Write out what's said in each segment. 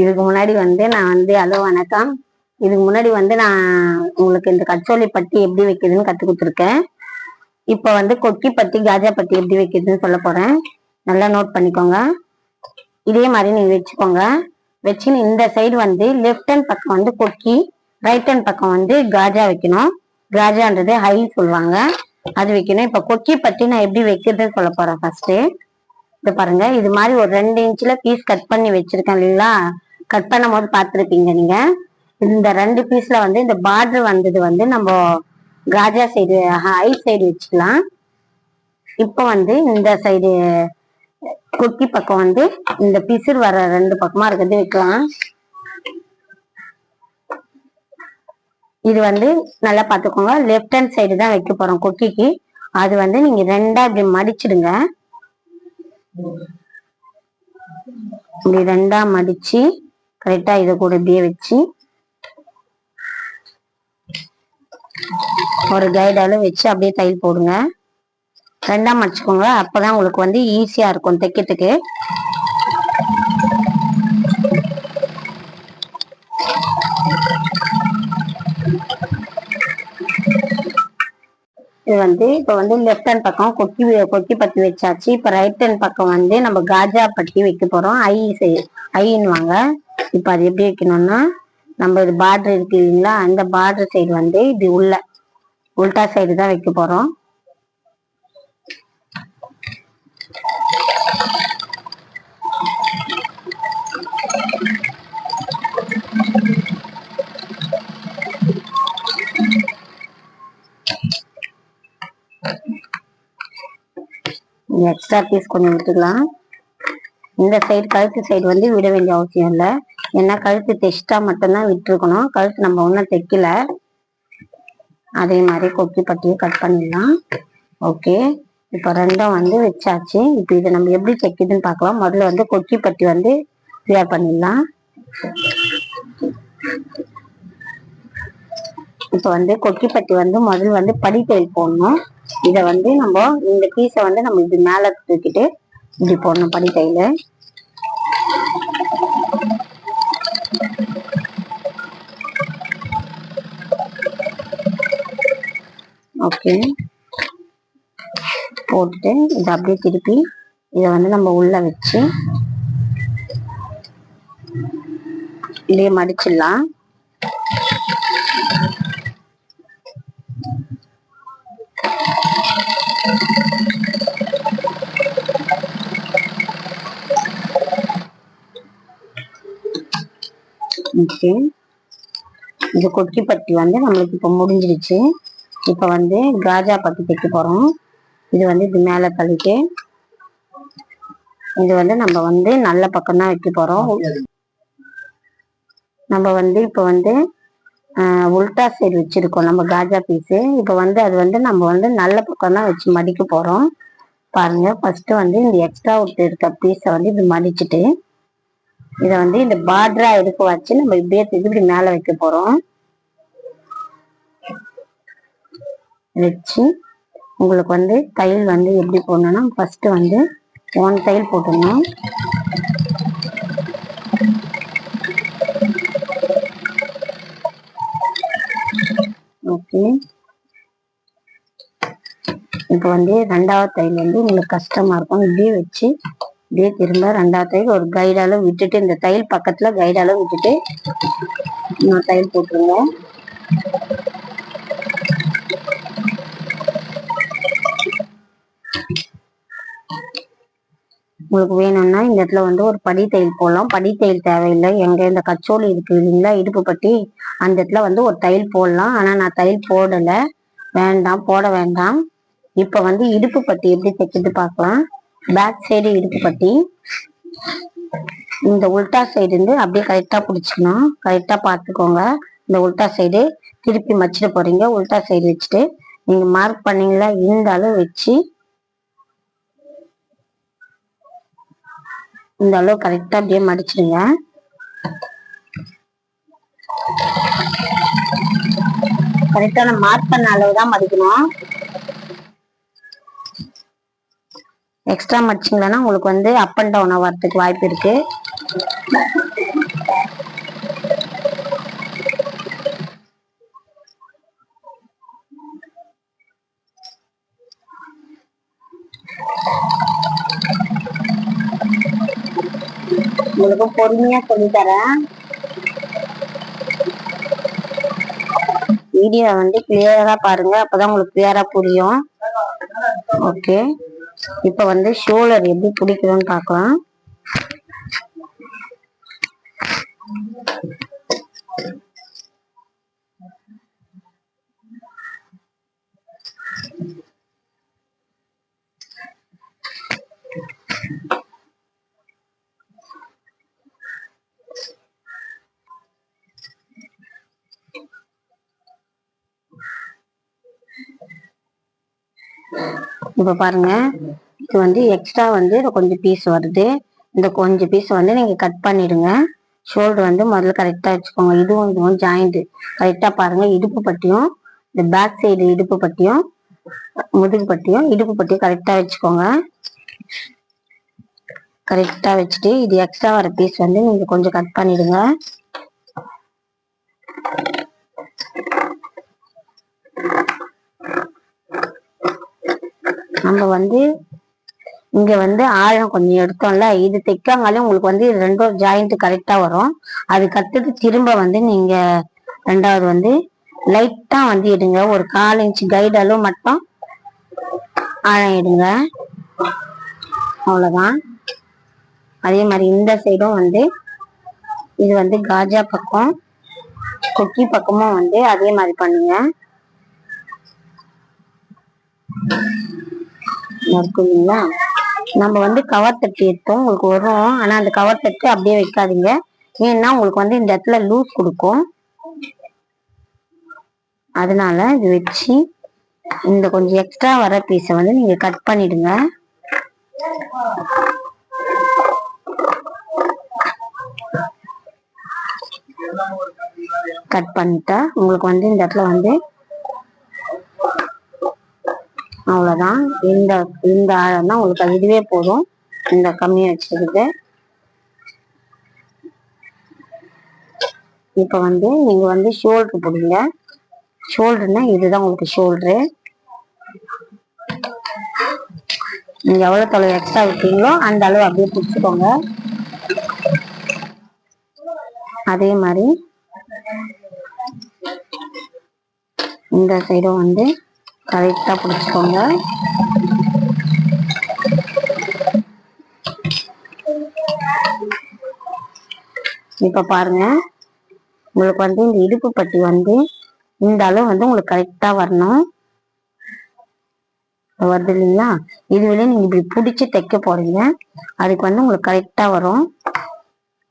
இதுக்கு முன்னாடி வந்து நான் வந்து ஹலோ வணக்கம். இதுக்கு முன்னாடி வந்து நான் உங்களுக்கு இந்த கச்சோலி பட்டி எப்படி வைக்கிறதுன்னு கற்றுக் கொடுத்துருக்கேன். இப்போ வந்து கொக்கி பட்டி காஜா பட்டி எப்படி வைக்கிறதுன்னு சொல்ல போகிறேன் நல்லா நோட் பண்ணிக்கோங்க. இதே மாதிரி நீங்கள் வச்சுக்கோங்க. வச்சுன்னு இந்த சைடு வந்து லெஃப்ட் ஹேண்ட் பக்கம் வந்து கொக்கி ரைட் ஹேண்ட் பக்கம் வந்து காஜா வைக்கணும். காஜான்றது ஹை சொல்லுவாங்க. அது வைக்கணும். இப்போ கொக்கி பட்டி நான் எப்படி வைக்கிறதுன்னு சொல்ல போகிறேன் ஃபர்ஸ்ட் இது பாருங்க. இது மாதிரி ஒரு ரெண்டு இன்ச்ல பீஸ் கட் பண்ணி வச்சிருக்கேன் இல்லைங்களா? கட் பண்ணும் போது பார்த்துருப்பீங்க நீங்க. இந்த ரெண்டு பீஸ்ல வந்து இந்த பார்டர் வந்தது வந்து நம்ம காஜா சைடு ஹை சைடு வச்சுக்கலாம். இப்போ வந்து இந்த சைடு கொக்கி பக்கம் வந்து இந்த பிசிறு வர ரெண்டு பக்கமா இருக்கிறது வைக்கலாம். இது வந்து நல்லா பார்த்துக்கோங்க. லெஃப்ட் ஹேண்ட் சைடு தான் வைக்க போறோம் கொக்கிக்கு அது வந்து நீங்க ரெண்டா இப்படி மடிச்சிடுங்க. இப்படி ரெண்டா மடிச்சு கரெக்டா இதை கூட இப்படியே வச்சு ஒரு கைடால வச்சு அப்படியே தையல் போடுங்க. ரெண்டா மடிச்சுக்கோங்க. அப்பதான் உங்களுக்கு வந்து ஈஸியா இருக்கும் தைக்கிறதுக்கு. வந்து இப்ப வந்து லெஃப்ட் ஹேண்ட் பக்கம் கொக்கி கொக்கி பட்டி வச்சாச்சு. இப்ப ரைட் ஹேண்ட் பக்கம் வந்து நம்ம காஜா பட்டி வைக்க போறோம். ஐ ஐன்னுவாங்க இப்ப அது எப்படி வைக்கணும்னா நம்ம இது பார்டர் இருக்கு இல்லைங்களா? அந்த பார்டர் சைடு வந்து இப்படி உள்ள உல்டா சைடு தான் வைக்க கொஞ்சம் எக்ஸ்ட்ரா பீஸ் கொஞ்சம் விட்டுக்கலாம் இந்த சைடு கழுத்து சைடு வந்து விட வேண்டிய அவசியம் இல்லை. ஏன்னா கழுத்து தைச்சிட்டா மட்டும்தான் விட்டுருக்கணும். கழுத்து நம்ம ஒன்றும் தைக்கல. அதே மாதிரி கொக்கி பட்டியை கட் பண்ணிடலாம். ஓகே இப்போ ரெண்டும் வந்து வச்சாச்சு. இப்போ இதை நம்ம எப்படி தைக்குதுன்னு பார்க்கலாம். முதல்ல வந்து கொக்கி பட்டி வந்து கிளியர் பண்ணிடலாம். இப்போ வந்து கொக்கி பட்டி வந்து முதல்ல வந்து படித்தல் போடணும். இதை வந்து நம்ம இந்த பீஸை வந்து நம்ம இப்படி மேலே தூக்கிட்டு இப்படி போடணும் படிக்கையில். ஓகே. போட்டுட்டு இதை அப்படியே திருப்பி இதை வந்து நம்ம உள்ள வச்சு இப்படியே மடிச்சிடலாம். ஓகே. இது கொக்கி பட்டி வந்து நம்மளுக்கு இப்போ முடிஞ்சிருச்சு இப்போ வந்து காஜா பட்டி தைக்க போறோம். இது வந்து இது மேலே தள்ளிட்டு இது வந்து நம்ம வந்து நல்ல பக்கம் தான் வைக்க போறோம். நம்ம வந்து இப்போ வந்து உல்டா சைடு வச்சிருக்கோம் நம்ம காஜா பீஸு. இப்போ வந்து அது வந்து நம்ம வந்து நல்ல பக்கம் தான் வச்சு மடிக்க போகிறோம் பாருங்கள் ஃபஸ்ட்டு வந்து இந்த எக்ஸ்ட்ரா விட்டு இருக்க பீஸை வந்து இது மடிச்சுட்டு இதை வந்து இந்த பார்டரா எடுக்க வச்சு நம்ம இப்படியே இப்படி மேலே வைக்க போகிறோம் வச்சு உங்களுக்கு வந்து தையல் வந்து எப்படி போடணும்னா ஃபஸ்ட்டு வந்து ஒன் தையல் போட்டுடணும். ஓகே இப்போ வந்து ரெண்டாவது தையல் வந்து உங்களுக்கு கஷ்டமா இருக்கும். இப்படியே வச்சு இப்படியே திரும்ப ரெண்டாவது தையல் ஒரு கைடால விட்டுட்டு இந்த தையல் பக்கத்துல கைடால விட்டுட்டு நான் தையல் போட்டுருங்க உங்களுக்கு வேணும்னா இந்த இடத்துல வந்து ஒரு படி தையல் போடலாம். படி தையல் தேவையில்லை. எங்கே இந்த கச்சோலி இருக்குது இல்லைங்களா? இடுப்பு பட்டி அந்த இடத்துல வந்து ஒரு தையல் போடலாம். ஆனால் நான் தையல் போடலை. வேண்டாம். போட வேண்டாம். இப்போ வந்து இடுப்பு பட்டி எப்படி தைக்கிறது பார்க்கலாம். பேக் சைடு இடுப்பு பட்டி இந்த உல்டா சைடு இருந்து அப்படியே கரெக்டாக பிடிச்சிக்கணும். கரெக்டாக பார்த்துக்கோங்க. இந்த உல்டா சைடு திருப்பி மச்சிட போகிறீங்க உல்டா சைடு வச்சுட்டு நீங்கள் மார்க் பண்ணீங்களா? இருந்தாலும் வச்சு இந்த அளவு கரெக்டா அப்படியே மடிச்சிடுங்க கரெக்டான மார்க் பண்ண அளவு தான் மடிக்கணும் எக்ஸ்ட்ரா மடிச்சிங்களன்னா உங்களுக்கு வந்து அப் அண்ட் டவுன் ஆகிறதுக்கு வாய்ப்பு இருக்கு. உங்களுக்கு பொறுமையா சொல்லி தரேன் வீடியோ வந்து கிளியரா பாருங்க அப்பதான் உங்களுக்கு கிளியரா புரியும். ஓகே இப்ப வந்து ஷோலர் எப்படி பிடிக்கணும்னு பார்க்கலாம். இப்போ பாருங்க இது வந்து எக்ஸ்ட்ரா வந்து கொஞ்சம் பீஸ் வருது. இந்த கொஞ்சம் பீஸ் வந்து நீங்கள் கட் பண்ணிடுங்க. ஷோல்டர் வந்து முதல்ல கரெக்டாக வச்சுக்கோங்க. இதுவும் இதுவும் ஜாயிண்ட்டு கரெக்டாக பாருங்கள் இடுப்பு பட்டியும் இந்த பேக் சைடு இடுப்பு பட்டியும் முதுகு பட்டியும் இடுப்பு பட்டியும் கரெக்டாக வச்சுக்கோங்க. கரெக்டாக வச்சுட்டு இது எக்ஸ்ட்ரா வர பீஸ் வந்து நீங்கள் கொஞ்சம் கட் பண்ணிடுங்க. நம்ம வந்து இங்க வந்து ஆழம் கொஞ்சம் எடுத்தோம்ல இது தைக்காங்களே உங்களுக்கு வந்து இது ரெண்டும் ஜாயிண்ட் கரெக்டா வரும். அது கத்துட்டு திரும்ப வந்து நீங்க ரெண்டாவது வந்து லைட்டா வந்து எடுங்க. ஒரு கால் இன்ச் கைடு அளவு மட்டும் ஆழம் எடுங்க. அவ்வளவுதான். அதே மாதிரி இந்த சைடும் வந்து இது வந்து காஜா பக்கம் கொக்கி பக்கமும் வந்து அதே மாதிரி பண்ணுங்க. இருக்குங்களா? நம்ம வந்து கவர் தட்டு எடுத்தோம் உங்களுக்கு வரும். ஆனா அந்த கவர் தட்டு அப்படியே வைக்காதீங்க. ஏன்னா உங்களுக்கு வந்து இந்த இடத்துல லூஸ் கொடுக்கும். அதனால இது வச்சு இந்த கொஞ்சம் எக்ஸ்ட்ரா வர பீஸை வந்து நீங்க கட் பண்ணிடுங்க. கட் பண்ணிட்டா உங்களுக்கு வந்து இந்த இடத்துல வந்து அவ்வளோதான் இந்த இந்த ஆழம் தான் உங்களுக்கு இதுவே போதும். இந்த கம்மியாக வச்சுருக்குது. இப்போ வந்து நீங்கள் வந்து ஷோல்டர் போடுங்க. ஷோல்டர்னா இதுதான் உங்களுக்கு ஷோல்டரு நீங்கள் எவ்வளோ தொலைவு எக்ஸ்ட்ரா விட்டீங்களோ அந்த அளவு அப்படியே பிடிச்சிக்கோங்க. அதே மாதிரி இந்த சைடும் வந்து கரெக்டாக பிடிச்சிக்கோங்க. இப்போ பாருங்க. உங்களுக்கு வந்து இந்த இடுப்பு பட்டி வந்து இந்த அளவு வந்து உங்களுக்கு கரெக்டாக வரணும். வருது இல்லைங்களா? இதுவரையும் நீங்கள் இப்படி பிடிச்சி தைக்க போறீங்க. அதுக்கு வந்து உங்களுக்கு கரெக்டாக வரும்.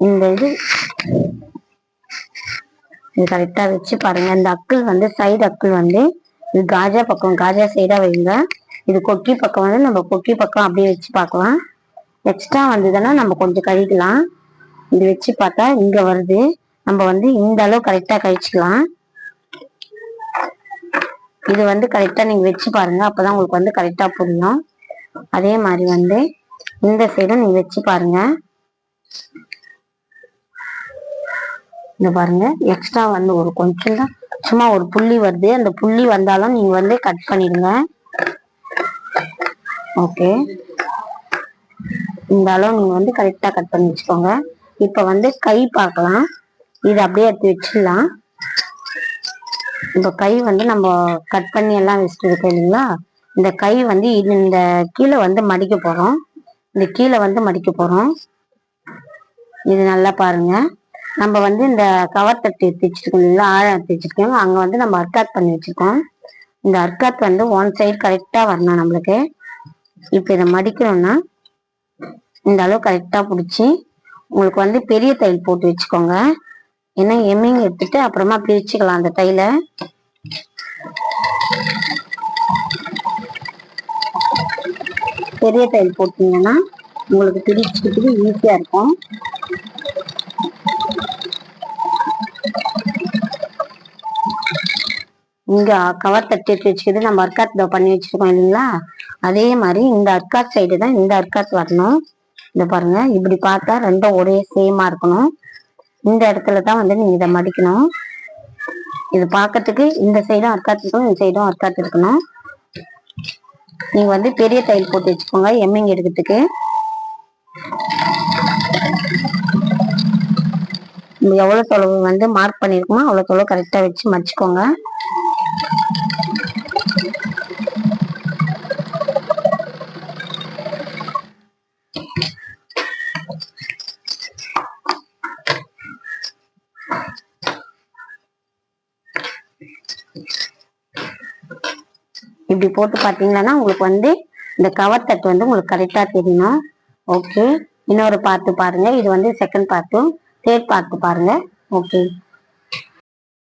இந்த இது இது வச்சு பாருங்க. இந்த அக்கிள் வந்து சைடு அக்கிள் வந்து இது காஜா பக்கம் காஜா சைடாக வைங்க. இது கொக்கி பக்கம் வந்து நம்ம கொக்கி பக்கம் அப்படியே வச்சு பார்க்கலாம். எக்ஸ்ட்ரா வந்ததுன்னா நம்ம கொஞ்சம் கழிக்கலாம் இது வச்சு பார்த்தா இங்கே வருது. நம்ம வந்து இந்த அளவு கரெக்டாக கழிச்சிக்கலாம் இது வந்து கரெக்டாக நீங்கள் வச்சு பாருங்க. அப்பதான் உங்களுக்கு வந்து கரெக்டாக புரியும். அதே மாதிரி வந்து இந்த சைடும் நீங்கள் வச்சு பாருங்க. இந்த பாருங்க. எக்ஸ்ட்ரா வந்து ஒரு கொஞ்சம் தான் சும்மா ஒரு புள்ளி வருது. அந்த புள்ளி வந்தாலும் நீங்க வந்து கட் பண்ணிடுங்க. ஓகே இந்த அளவு நீங்க வந்து கரெக்டா கட் பண்ணி வச்சுக்கோங்க. இப்ப வந்து கை பார்க்கலாம். இது அப்படியே எடுத்து வச்சிடலாம். இந்த கை வந்து நம்ம கட் பண்ணி எல்லாம் வச்சுட்டு இருக்கோம் இல்லைங்களா? இந்த கை வந்து இது இந்த கீழே வந்து மடிக்க போறோம். இந்த கீழே வந்து மடிக்க போறோம். இது நல்லா பாருங்க. நம்ம வந்து இந்த கவர் தட்டு எடுத்து வச்சிருக்கோம் ஆழம் தைச்சிருக்கோம். அங்கே வந்து நம்ம அர்க்காத் பண்ணி வச்சிருக்கோம். இந்த அர்க்காத் வந்து ஒன் சைடு கரெக்டாக வரணும் நம்மளுக்கு. இப்போ இதை மடிக்கிறோம்னா இந்த அளவு கரெக்டாக பிடிச்சி உங்களுக்கு வந்து பெரிய தையல் போட்டு வச்சுக்கோங்க. ஏன்னா எம்மிங் எடுத்துட்டு அப்புறமா பிரிச்சுக்கலாம் அந்த தையலை. பெரிய தையல் போட்டீங்கன்னா உங்களுக்கு பிரிச்சுக்கிட்டு ஈஸியாக இருக்கும். இங்க கவர் தட்டி எடுத்து வச்சுக்கிது நம்ம அர்க்காத் இதோ பண்ணி வச்சிருக்கோம் இல்லைங்களா? அதே மாதிரி இந்த அர்க்காத் சைடு தான் இந்த அர்க்காத் வரணும். இந்த பாருங்க இப்படி பார்த்தா ரெண்டும் ஒரே சேமா இருக்கணும். இந்த இடத்துல தான் வந்து நீங்க இதை மடிக்கணும். இது பார்க்கறதுக்கு இந்த சைடும் அர்க்காத் இருக்கும் இந்த சைடும் அர்க்காத் இருக்கணும். நீங்க வந்து பெரிய தையல் போட்டு வச்சுக்கோங்க எம்மிங் எடுக்கிறதுக்கு. நம்ம எவ்வளவு தொலைவு வந்து மார்க் பண்ணிருக்கோமோ அவ்வளவு தொலைவு கரெக்டா வச்சு மடிச்சுக்கோங்க. இப்படி போட்டு பார்த்தீங்கன்னா உங்களுக்கு வந்து இந்த கவர் தட்டு வந்து உங்களுக்கு கரெக்டாக தெரியணும். ஓகே இன்னொரு பார்த்து பாருங்க. இது வந்து செகண்ட் பார்ட்டும் தேர்ட் பார்த்து பாருங்க. ஓகே